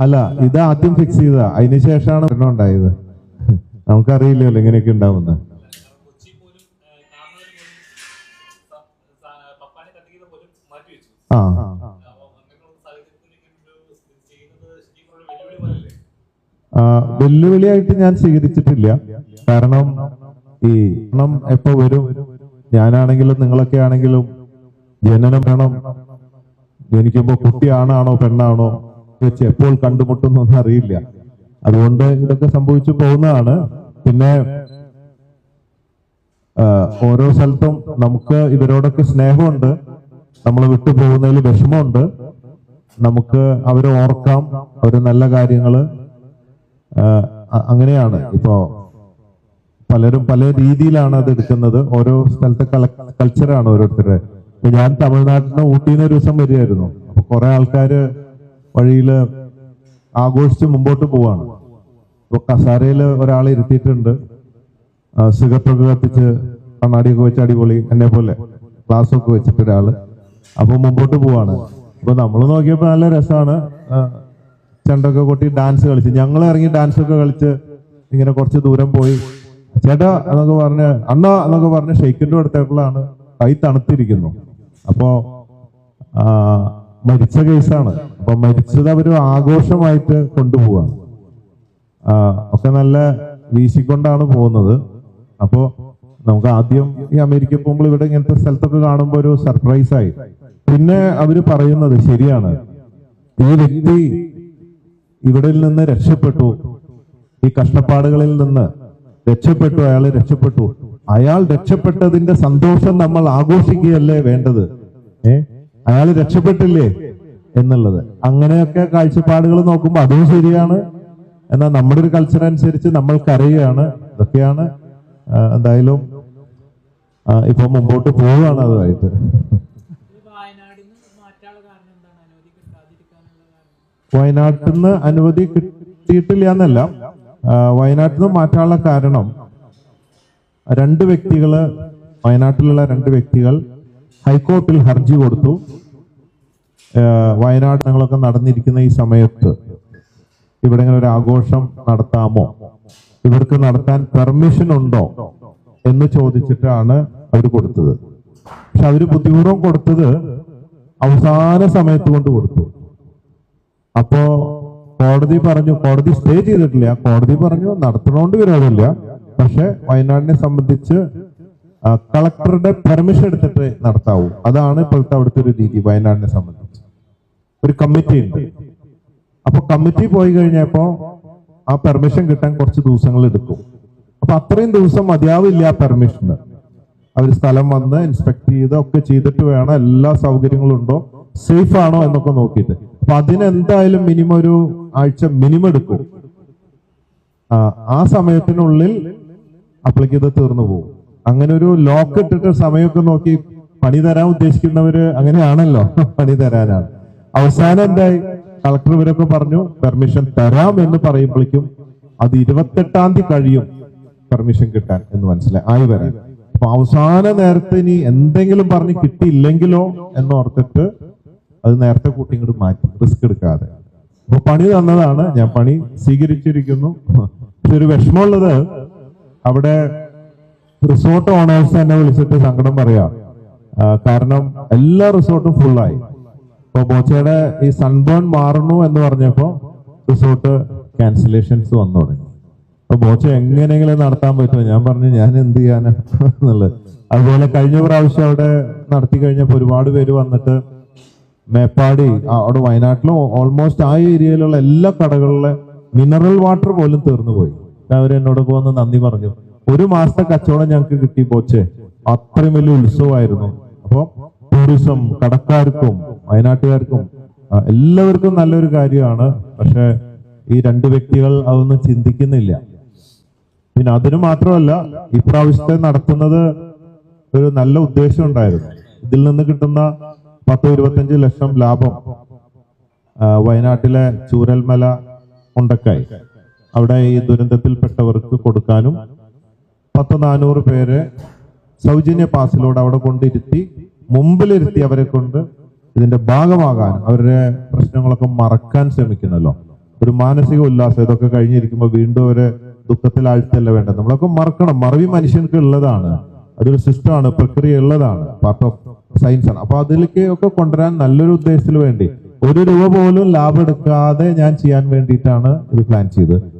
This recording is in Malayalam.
അല്ല ഇത് ആദ്യം ഫിക്സ് ചെയ്ത അതിന് ശേഷമാണ് എണ്ണം ഉണ്ടായത്. നമുക്കറിയില്ലല്ലോ ഇങ്ങനെയൊക്കെ ആ, വെല്ലുവിളിയായിട്ട് ഞാൻ സ്വീകരിച്ചിട്ടില്ല. കാരണം ഈ എണ്ണം എപ്പോ വരും? ഞാനാണെങ്കിലും നിങ്ങളൊക്കെ ആണെങ്കിലും ജനനം വേണം. ജനിക്കുമ്പോ കുട്ടിയാണാണോ പെണ്ണാണോ വെച്ച് എപ്പോൾ കണ്ടുമുട്ടുന്നൊന്നും അറിയില്ല. അതുകൊണ്ട് ഇതൊക്കെ സംഭവിച്ചു പോകുന്നതാണ്. പിന്നെ ഓരോ സ്ഥലത്തും നമുക്ക് ഇവരോടൊക്കെ സ്നേഹമുണ്ട്. നമ്മൾ വിട്ടുപോകുന്നതിൽ വിഷമമുണ്ട്. നമുക്ക് അവരെ ഓർക്കാം. അവർ നല്ല കാര്യങ്ങൾ അങ്ങനെയാണ്. ഇപ്പോ പലരും പല രീതിയിലാണ് അത് എടുക്കുന്നത്. ഓരോ സ്ഥലത്തെ കൾച്ചറാണ് ഓരോരുത്തരുടെ ഇപ്പൊ ഞാൻ ഊട്ടിയിൽ നിന്ന് ഒരു ദിവസം വരികയായിരുന്നു. അപ്പൊ കുറെ ആൾക്കാര് വഴിയിൽ ആഘോഷിച്ച് മുമ്പോട്ട് പോവാണ്. അപ്പൊ കസാരയിൽ ഒരാളെ ഇരുത്തിയിട്ടുണ്ട്. സിഗരറ്റൊക്കെ കത്തിച്ച് കണ്ണാടിയൊക്കെ വെച്ച് അടിപൊളി എന്നെ പോലെ ഒക്കെ വെച്ചിട്ട് ഒരാൾ അപ്പൊ മുമ്പോട്ട് പോവാണ്. അപ്പൊ നമ്മൾ നോക്കിയപ്പോ നല്ല രസമാണ് ചെണ്ടൊക്കെ കൊട്ടി ഡാൻസ് കളിച്ച്. ഞങ്ങൾ ഇറങ്ങി ഡാൻസ് ഒക്കെ കളിച്ച് ഇങ്ങനെ കുറച്ച് ദൂരം പോയി. ചേട്ടാ എന്നൊക്കെ പറഞ്ഞ് അണ്ണ എന്നൊക്കെ പറഞ്ഞ് ഷെയ്ക്കിന്റെ അടുത്തേക്കുള്ളതാണ്. കൈ തണുത്തിരിക്കുന്നു. അപ്പോ മരിച്ച കേസാണ്. അപ്പൊ മരിച്ചത് അവർ ആഘോഷമായിട്ട് കൊണ്ടുപോവാണ്. ഒക്കെ നല്ല വീശിക്കൊണ്ടാണ് പോകുന്നത്. അപ്പോ നമുക്ക് ആദ്യം ഈ അമേരിക്ക പോകുമ്പോൾ ഇവിടെ ഇങ്ങനത്തെ സ്ഥലത്തൊക്കെ കാണുമ്പോൾ ഒരു സർപ്രൈസ് ആയി. പിന്നെ അവർ പറയുന്നത് ശരിയാണ്. ഈ വ്യക്തി ഇവിടെ നിന്ന് രക്ഷപ്പെട്ടു. ഈ കഷ്ടപ്പാടുകളിൽ നിന്ന് രക്ഷപ്പെട്ടു. അയാൾ രക്ഷപ്പെട്ടു. അയാൾ രക്ഷപ്പെട്ടതിന്റെ സന്തോഷം നമ്മൾ ആഘോഷിക്കുകയല്ലേ വേണ്ടത്? ഏ? അയാൾ രക്ഷപ്പെട്ടില്ലേ എന്നുള്ളത്. അങ്ങനെയൊക്കെ കാഴ്ചപ്പാടുകൾ നോക്കുമ്പോൾ അതും ശരിയാണ്. എന്നാൽ നമ്മുടെ ഒരു കൾച്ചർ അനുസരിച്ച് നമ്മൾക്കറിയുകയാണ്. ഇതൊക്കെയാണ് എന്തായാലും ഇപ്പൊ മുമ്പോട്ട് പോവുകയാണ് അതുമായിട്ട്. വയനാട്ടിൽ നിന്ന് അനുമതി കിട്ടിയിട്ടില്ല എന്നല്ല. വയനാട്ടിൽ നിന്ന് മാറ്റാനുള്ള കാരണം രണ്ട് വ്യക്തികൾ വയനാട്ടിലുള്ള രണ്ട് വ്യക്തികൾ ഹൈക്കോർട്ടിൽ ഹർജി കൊടുത്തു. വയനാട് ഞങ്ങളൊക്കെ നടന്നിരിക്കുന്ന ഈ സമയത്ത് ഇവിടെ ഇങ്ങനെ ഒരു ആഘോഷം നടത്താമോ? ഇവർക്ക് നടത്താൻ പെർമിഷൻ ഉണ്ടോ എന്ന് ചോദിച്ചിട്ടാണ് അവർ കൊടുത്തത്. പക്ഷെ അവർ ബുദ്ധിപൂർവം കൊടുത്തത് അവസാന സമയത്ത് കൊണ്ട് കൊടുത്തു. അപ്പോ കോടതി പറഞ്ഞു കോടതി സ്റ്റേ ചെയ്തിട്ടില്ല. കോടതി പറഞ്ഞു നടത്തണോണ്ട് വിരോധമില്ല പക്ഷെ വയനാടിനെ സംബന്ധിച്ച് കളക്ടറുടെ പെർമിഷൻ എടുത്തിട്ട് നടത്താവൂ. അതാണ് ഇപ്പോഴത്തെ അവിടുത്തെ ഒരു രീതി വയനാടിനെ സംബന്ധിച്ച്. ഒരു കമ്മിറ്റി ഉണ്ട്. അപ്പൊ കമ്മിറ്റി പോയി കഴിഞ്ഞപ്പോ ആ പെർമിഷൻ കിട്ടാൻ കുറച്ച് ദിവസങ്ങൾ എടുക്കും. അപ്പൊ അത്രയും ദിവസം മതിയാവില്ല ആ പെർമിഷന് അവർ സ്ഥലം വന്ന് ഇൻസ്പെക്ട് ചെയ്ത് ഒക്കെ ചെയ്തിട്ട് വേണം എല്ലാ സൗകര്യങ്ങളും ഉണ്ടോ? സേഫ് ആണോ എന്നൊക്കെ നോക്കിയിട്ട്. അപ്പൊ അതിനെന്തായാലും മിനിമം ഒരു ആഴ്ച മിനിമം എടുക്കും. ആ, സമയത്തിനുള്ളിൽ അപ്പോഴേക്ക് ഇത് തീർന്നു പോകും. അങ്ങനെ ഒരു ലോക്ക് ഇട്ടിട്ട് സമയമൊക്കെ നോക്കി പണി തരാൻ ഉദ്ദേശിക്കുന്നവര് അങ്ങനെയാണല്ലോ പണി തരാനാണ്. അവസാനം എന്തായി? കളക്ടർ ഇവരൊക്കെ പറഞ്ഞു പെർമിഷൻ തരാം എന്ന് പറയുമ്പോഴേക്കും അത് ഇരുപത്തെട്ടാം തീയതി കഴിയും പെർമിഷൻ കിട്ടാൻ എന്ന് മനസ്സിലായി ആയി വരാൻ. അപ്പൊ അവസാന നേരത്തെ ഇനി എന്തെങ്കിലും പറഞ്ഞ് കിട്ടിയില്ലെങ്കിലോ എന്ന് ഓർത്തിട്ട് അത് നേരത്തെ കൂട്ടി ഇങ്ങോട്ട് മാറ്റി റിസ്ക് എടുക്കാതെ. അപ്പൊ പണി തന്നതാണ് ഞാൻ പണി സ്വീകരിച്ചിരിക്കുന്നു. പക്ഷെ ഒരു വിഷമമുള്ളത് അവിടെ റിസോർട്ട് ഓണേഴ്സ് എന്നെ വിളിച്ചിട്ട് സങ്കടം പറയാ. കാരണം എല്ലാ റിസോർട്ടും ഫുള്ളായി ഇപ്പൊ ബോച്ചയുടെ ഈ സൺബേൺ മാറുന്നു എന്ന് പറഞ്ഞപ്പോ റിസോർട്ട് ക്യാൻസലേഷൻസ് വന്നു തുടങ്ങി. അപ്പൊ ബോച്ച എങ്ങനെയെങ്കിലും നടത്താൻ പറ്റുമോ? ഞാൻ പറഞ്ഞു ഞാൻ എന്ത് ചെയ്യാനാ? എന്നുള്ളത്. അതുപോലെ കഴിഞ്ഞ പ്രാവശ്യം അവിടെ നടത്തി കഴിഞ്ഞപ്പോ ഒരുപാട് പേര് വന്നിട്ട് മേപ്പാടി അവിടെ വയനാട്ടിലും ഓൾമോസ്റ്റ് ആ ഏരിയയിലുള്ള എല്ലാ കടകളിലെ മിനറൽ വാട്ടർ പോലും തീർന്നു പോയി. അവർ എന്നോടൊക്കെ വന്ന് നന്ദി പറഞ്ഞു. ഒരു മാസത്തെ കച്ചവടം ഞങ്ങൾക്ക് കിട്ടി പോച്ചേ. അത്രയും വലിയ ഉത്സവമായിരുന്നു. അപ്പൊ ടൂറിസം കടക്കാർക്കും വയനാട്ടുകാർക്കും എല്ലാവർക്കും നല്ലൊരു കാര്യമാണ്. പക്ഷെ ഈ രണ്ട് വ്യക്തികൾ അതൊന്നും ചിന്തിക്കുന്നില്ല. പിന്നെ അതിന് മാത്രമല്ല ഇപ്രാവശ്യത്തെ നടത്തുന്നത് ഒരു നല്ല ഉദ്ദേശം ഉണ്ടായിരുന്നു. ഇതിൽ നിന്ന് കിട്ടുന്ന പത്ത് ഇരുപത്തഞ്ച് ലക്ഷം ലാഭം വയനാട്ടിലെ ചൂരൽമല ഉണ്ടക്കായി അവിടെ ഈ ദുരന്തത്തിൽപ്പെട്ടവർക്ക് കൊടുക്കാനും പത്ത് നാനൂറ് പേരെ സൗജന്യ പാസിലൂടെ അവിടെ കൊണ്ടിരുത്തി മുമ്പിലിരുത്തി അവരെ കൊണ്ട് ഇതിന്റെ ഭാഗമാകാൻ അവരുടെ പ്രശ്നങ്ങളൊക്കെ മറക്കാൻ ശ്രമിക്കണല്ലോ ഒരു മാനസിക ഉല്ലാസം ഇതൊക്കെ കഴിഞ്ഞിരിക്കുമ്പോൾ വീണ്ടും അവരെ ദുഃഖത്തിൽ ആഴ്ചയല്ല വേണ്ടത്? നമ്മളൊക്കെ മറക്കണം. മറവി മനുഷ്യർക്ക് ഉള്ളതാണ്. അതൊരു സിസ്റ്റമാണ് പ്രക്രിയ ഉള്ളതാണ്. പാർട്ട് ഓഫ് സയൻസ് ആണ്. അപ്പൊ അതിലേക്ക് ഒക്കെ കൊണ്ടുവരാൻ നല്ലൊരു ഉദ്ദേശത്തിന് വേണ്ടി. ഒരു രൂപ പോലും ലാഭം എടുക്കാതെ ഞാൻ ചെയ്യാൻ വേണ്ടിയിട്ടാണ് ഇത് പ്ലാൻ ചെയ്തത്.